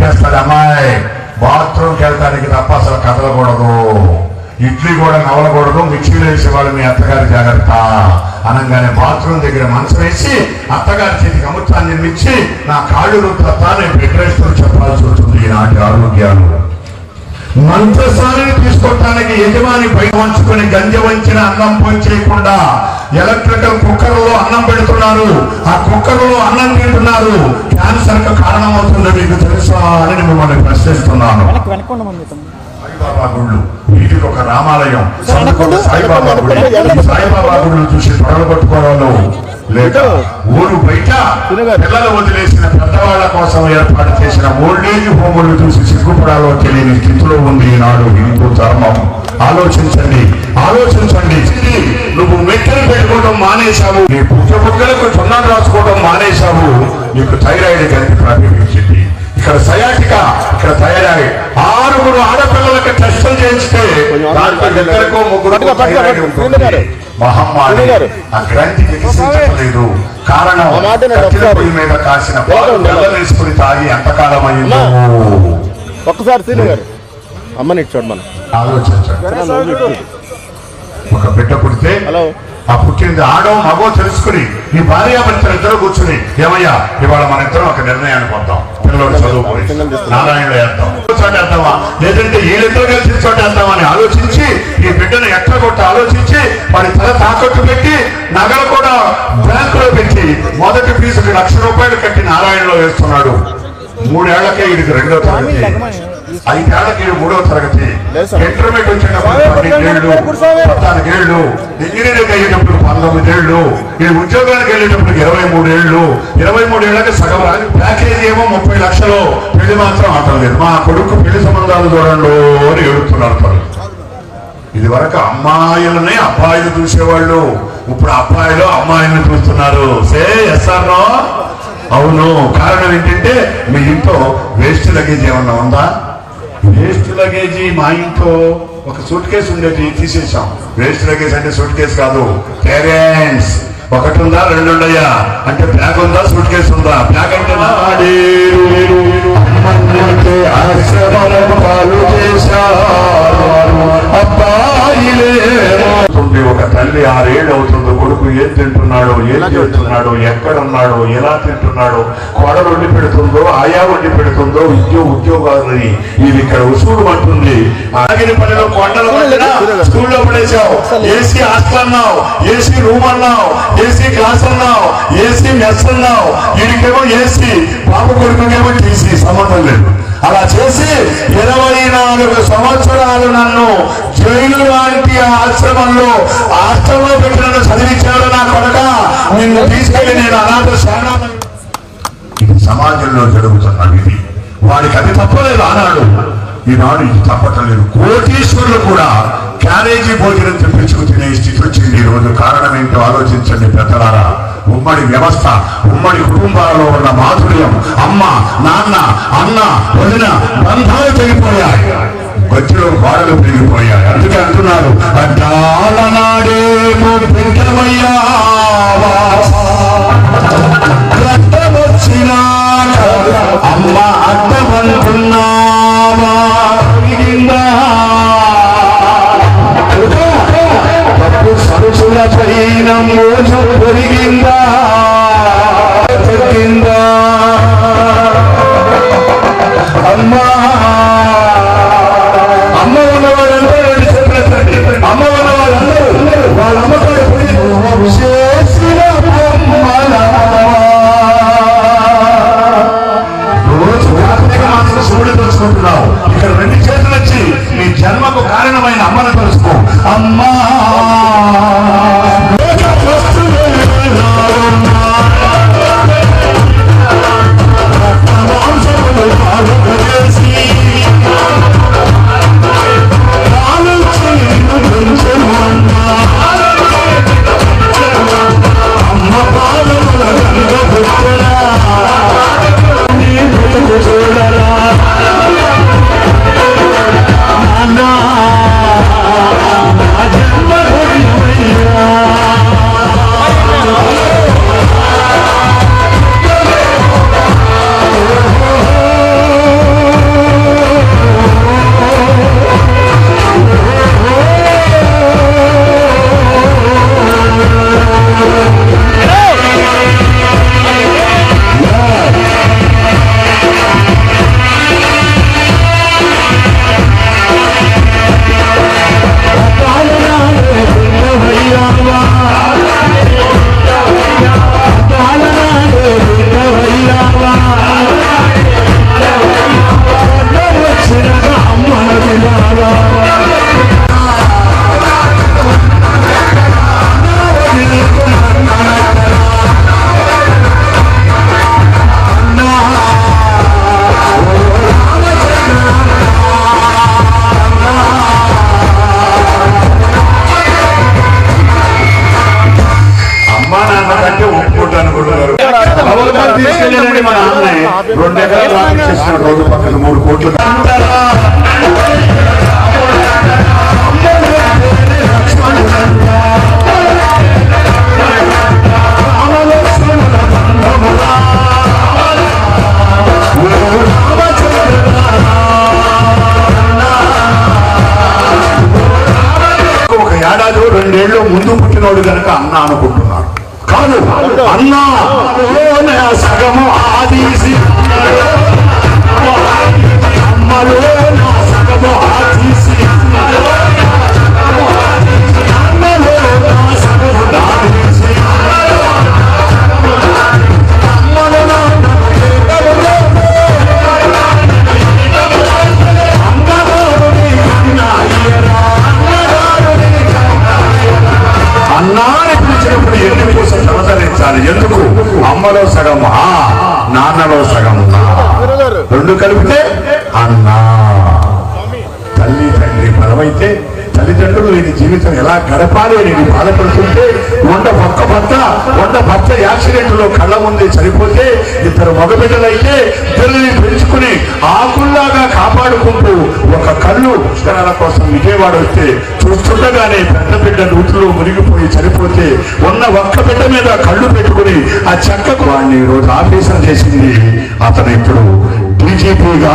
చెప్పేస్తాడు అమ్మాయి బాత్రూమ్కి వెళ్ళడానికి తప్ప అసలు కదలకూడదు. ఇడ్లీ కూడా నవలకూడదు మిక్సీలో వేసేవాళ్ళు మీ అత్తగారి జాగ్రత్త. అనగానే బాత్రూమ్ దగ్గర మనసు వేసి అత్తగారి చేతికి అమృతాన్ని నిర్మించి నా కాళ్ళు రుద్రత నేను బెడ్ చెప్పాల్సి ఉంటుంది ఈనాటి ఆరోగ్యాలు. మంత్రసారిని తీసుకోవటానికి యజమాని బయట వంచుకొని గంజ వంచిన అన్నం పోంచేయకుండా ఎలక్ట్రికల్ కుక్కర్లో అన్నం పెడుతున్నారు. ఆ కుక్కర్లో అన్నం తింటున్నారు. క్యాన్సర్కు కారణమవుతుందో మీకు తెలుసా అని మిమ్మల్ని ప్రశ్నిస్తున్నాను. సాయిబాబా గుళ్ళు వీటికి ఒక రామాలయం. సాయిబాబా ఈ సాయిబాబా గుళ్ళు చూసి త్వరలు పట్టుకోవాలో. లేక ఊరు బయట పిల్లలు వదిలేసిన పెద్దవాళ్ళ కోసం ఏర్పాటు చేసిన ఓల్డేజ్ హోములు చూసి సిగ్గుపడాలో తెలియని స్థితిలో ఉంది ఈనాడు హిందూ ధర్మం. ఆలోచించండి ఆలోచించండి. నువ్వు మెట్టలు పెట్టుకోవడం మానేశావు. నీ పుట్ట బుగ్గలకు చున్నాలు రాసుకోవడం మానేశావు. నీకు థైరాయిడ్ కలిపి ప్రారంభించింది ఇక్కడ సయాటిక ఇక్కడ తయారై ఆరుగురు ఆడపిల్లలకి టెస్టులు చేయిస్తే దాంట్లో ఇద్దరికో ముగ్గురు. మహమ్మారి. ఆ గ్రంథి వికసించలేదు కారణం పొయ్యి మీద కాసిన వేసుకుని తాగి ఎంతకాలం అయిందో ఒక్కసారి సీని గారు. అమ్మని ఇచ్చాడు మనం. ఆలోచించండి. ఒక బిడ్డ పుడితే హలో. ఆ పుట్టింది ఆడో మగో తెలుసుకుని ఈ భార్యాభర్తలు ఇద్దరు కూర్చుని ఏమయ్యా ఇవాళ మన ఇద్దరం ఒక నిర్ణయానికి వద్దాం పిల్లలు చదువుకుని నారాయణలో వేద్దాం. ఒక చోట వేద్దామా? లేదంటే వీళ్ళిద్దరు కలిసి చోట వేద్దామా అని ఆలోచించి ఈ బిడ్డను ఎట్లా కొట్టి ఆలోచించి వాడి తల తాకట్టు పెట్టి నగలు కూడా బ్యాంకులో పెట్టి మొదటి ఫీజుకి లక్ష రూపాయలు కట్టి నారాయణలో వేస్తున్నాడు. మూడేళ్ళకే వీడికి రెండో తరగతి. ఐదేళ్ళకి మూడో తరగతి. ఇంటర్మీడియట్ వచ్చినప్పుడు ఈ ఉద్యోగానికి వెళ్ళేటప్పుడు ఇరవై మూడేళ్ళు ఇరవై మూడేళ్ళకి సగం రాని ప్యాకేజీ ఏమో ముప్పై లక్షలు. పెళ్ళి మాత్రం అంటలేదు లేదు. మా కొడుకు పెళ్ళి సంబంధాలు చూడండి అని ఏడుతున్నారు తల్లి. ఇది వరకు అమ్మాయిలని అబ్బాయిలు చూసేవాళ్ళు. ఇప్పుడు అబ్బాయిలు అమ్మాయిలను చూస్తున్నారు. సే ఎస్ఆర్ అవును. కారణం ఏంటంటే మీ ఇంట్లో వేస్ట్ లగేజ్ ఏమన్నా ఉందా? వేస్ట్ లగేజీ మా ఇంట్లో ఒక సూట్ కేసు ఉండేది తీసేసాం వేస్ట్ లగేజ్ అంటే సూట్ కేసు కాదు. పేరెంట్స్. ఒకటి ఉందా రెండు ఉండయా అంటే బ్యాగ్ ఉందా సూట్ కేసు ఉందా బ్యాగ్ అంటే ఒక తల్లి అవుతుందో కొడుకు ఏం తింటున్నాడో ఏం చేస్తున్నాడో ఎక్కడ ఉన్నాడో ఎలా తింటున్నాడో కోడలు వండి పెడుతుందో ఆయా వండి పెడుతుందో ఉద్యోగ ఉద్యోగాలని ఇది ఇక్కడ ఉసూడు అంటుంది. ఆగిన పనిలో కొండల మధ్యన స్కూల్లో పడేసావు ఏసీ హాస్టల్ అన్నావు ఏసీ రూమ్ అన్నావు ఏసీ క్లాస్ అన్నావు ఏసీ మెస్ అన్నావు. వీడికేమో ఏసీ బాబు కొడుకుకేమో టీసీ సంబంధం లేదు. అలా చేసి ఇరవై నాలుగు సంవత్సరాలు నన్ను జైలు లాంటి ఆశ్రమంలో ఆశ్రమంలో పెట్టి నన్ను చదివించాడు నా కొడక. నిన్ను తీసుకెళ్ళి నేను అనాథ శానాలను ఇది సమాజంలో జరుగుతున్న ఇది వాడికి అది తప్పలేదు ఆనాడు. ఈనాడు ఇది తప్పటం లేదు కోటీశ్వరులు కూడా క్యారేజీ భోజనం తెప్పించుకు తినే స్థితి వచ్చింది. ఈరోజు కారణం ఏంటో ఆలోచించండి పెద్దలారా. ఉమ్మడి వ్యవస్థ ఉమ్మడి కుటుంబాలలో ఉన్న మాధుర్యం అమ్మ నాన్న అన్న వదిన బంధాలు తెగిపోయాయి గచ్చిలో గోడలు పెరిగిపోయాయి. అందుకే అంటున్నారు అడ్డాల నాడేమో పెంటమయ్యావా అంటే ఒప్పుకుంటాను రెండు ఎకరాలు చేసిన రోజు పక్కన మూడు కోట్లు అన్నాని పిలిచినప్పుడు ఎన్ని కోసం తలసరించాలి ఎందుకు? అమ్మలో సగం ఆ నాన్నలో సగం నా. రెండు కలిపితే అన్నా. తల్లి తండ్రి పదవైతే తల్లిదండ్రులు లేని జీవితం ఎలా గడపాలి అని నేను బాధపడుతుంటే వంట ఒక్క భర్త వంట భర్త యాక్సిడెంట్లో కళ్ళ ముందే చనిపోతే ఇద్దరు మగబిడ్డలైతే ఇద్దరిని పెంచుకుని ఆకుల్లాగా కాపాడుకుంటూ ఒక కళ్ళు పుష్కరాల కోసం విజయవాడ వస్తే చూస్తుండగానే పెద్ద బిడ్డ నూతులో మునిగిపోయి చనిపోతే ఉన్న ఒక్క బిడ్డ మీద కళ్ళు పెట్టుకుని ఆ చెక్కకు వాడిని ఈరోజు రోజు ఆఫీసర్ చేసింది. అతను ఇప్పుడు డీజీపీగా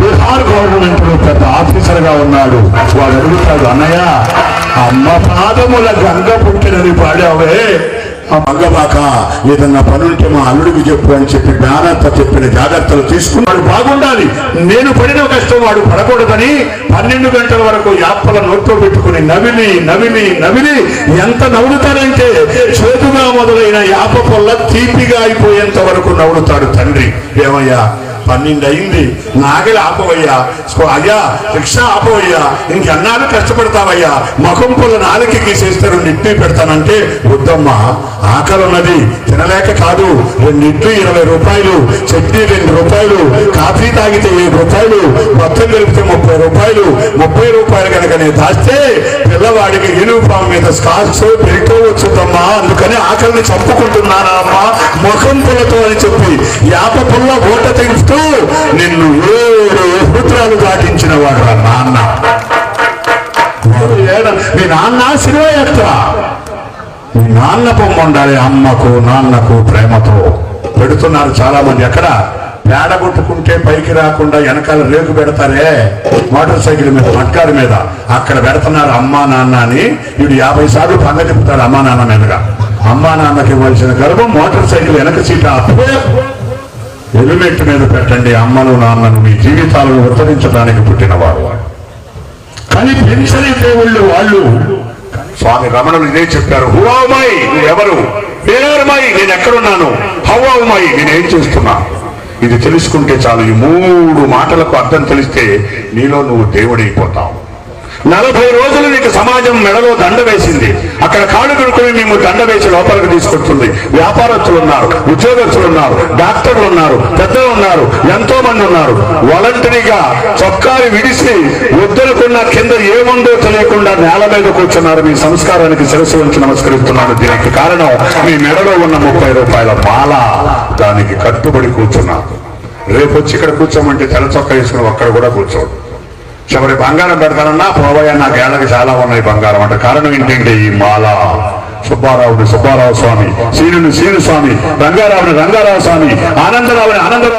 బీహార్ గవర్నమెంట్లో పెద్ద ఆఫీసర్గా ఉన్నాడు. వాడు అడుగుతాడు అన్నయ్య అమ్మ పాదముల గంగ పుట్టినది పాడావే. ఆ మగ్గబాక ఏదన్నా పనుంటే మా అల్లుడికి చెప్పు అని చెప్పి జ్ఞానంత చెప్పిన జాగ్రత్తలు తీసుకున్నాడు బాగుండాలి. నేను పడిన కష్టం వాడు పడకూడదని పన్నెండు గంటల వరకు యాప్పల నోట్లో పెట్టుకుని నవిలి నవిలి నవిలి. ఎంత నవ్వుతారంటే చేతుగా మొదలైన యాప పొల్ల తీపిగా అయిపోయేంత వరకు నవ్వుతాడు తండ్రి. ఏమయ్యా పన్నెండు అయింది నాగలి ఆపవయ్యా. అయ్యా రిక్షా ఆపవయ్యా. ఇంకెన్నాళ్ళు కష్టపడతావయ్యా. మకం పొల నాలుగు గీసేస్తారు నిట్టి పెడతానంటే వద్దమ్మా ఆకలి ఉన్నది తినలేక కాదు. రెండింటి ఇరవై రూపాయలు చట్నీ రెండు రూపాయలు కాఫీ తాగితే ఏడు రూపాయలు మొత్తం కలిపితే ముప్పై రూపాయలు ముప్పై రూపాయలు కనుక నేను దాస్తే పిల్లవాడికి యూనిఫామ్ మీద స్కార్స్ బెల్ట్ వచ్చుదమ్మా అందుకని ఆకలిని చంపుకుంటున్నానమ్మా. ముఖం పుల్లతో అని చెప్పి యాప పుల్ల ఓట తెగుతూ నిన్ను ఏడు పుత్రాలు దాటించిన వాడు రా నాన్న. మీ నాన్న సినిమా మీ నాన్న బొమ్మ ఉండాలి అమ్మకు నాన్నకు ప్రేమతో. పెడుతున్నారు చాలా మంది ఎక్కడ? పేడ కొట్టుకుంటే పైకి రాకుండా వెనకాల రేకు పెడతారే. మోటార్ సైకిల్ మీద మట్కారు మీద. అక్కడ పెడుతున్నారు అమ్మా నాన్న అని. వీడు యాభై సార్లు పంగ తిప్పుతాడు అమ్మా నాన్న మీదగా. అమ్మా నాన్నకి ఇవ్వాల్సిన గర్భం మోటార్ సైకిల్ వెనక సీట్. అప్పుడే హెల్మెట్ మీద పెట్టండి అమ్మను నాన్నను మీ జీవితాలను ఉద్ధరించడానికి పుట్టినవారు. కానీ పెన్షన్ దేవుళ్ళు వాళ్ళు. స్వామి రమణులు ఇదే చెప్పారు హువామై నువ్వెవరు వేరమై నేను ఎక్కడున్నాను? హవామై నేనేం చేస్తున్నా? ఇది తెలుసుకుంటే చాలు ఈ మూడు మాటలకు అర్థం తెలిస్తే నీలో నువ్వు దేవుడైపోతావు. నలభై రోజులు నీకు సమాజం మెడలో దండ వేసింది. అక్కడ కాళ్ళు కడుకుని మేము దండ వేసి లోపలికి తీసుకొస్తుంది వ్యాపారస్తులు ఉన్నారు ఉద్యోగస్తులు ఉన్నారు డాక్టర్లు ఉన్నారు పెద్దలు ఉన్నారు ఎంతో మంది ఉన్నారు. వాలంటరీగా చొక్కాలు విడిసి వద్దనుకున్న కింద ఏముందో తెలియకుండా నేల మీద కూర్చున్నారు. మీ సంస్కారానికి శిరస్సు ఉంచి నమస్కరిస్తున్నాను. దీనికి కారణం మీ మెడలో ఉన్న ముప్పై రూపాయల మాల. దానికి కట్టుబడి కూర్చున్నారు రేపు వచ్చి ఇక్కడ కూర్చోమంటే తెల చొక్కా వేసుకుని అక్కడ కూడా కూర్చోడు. చివరి బంగారం పెడతానన్నా పోవయ్యా నాకు ఏళ్ళకి చాలా ఉన్నాయి బంగారం అంటే కారణం ఏంటంటే ఈ మాల సుబ్బారావుని సుబ్బారావు స్వామి సీనుని సీను స్వామి రంగారావుని రంగారావు స్వామి ఆనందరావుని ఆనందరావు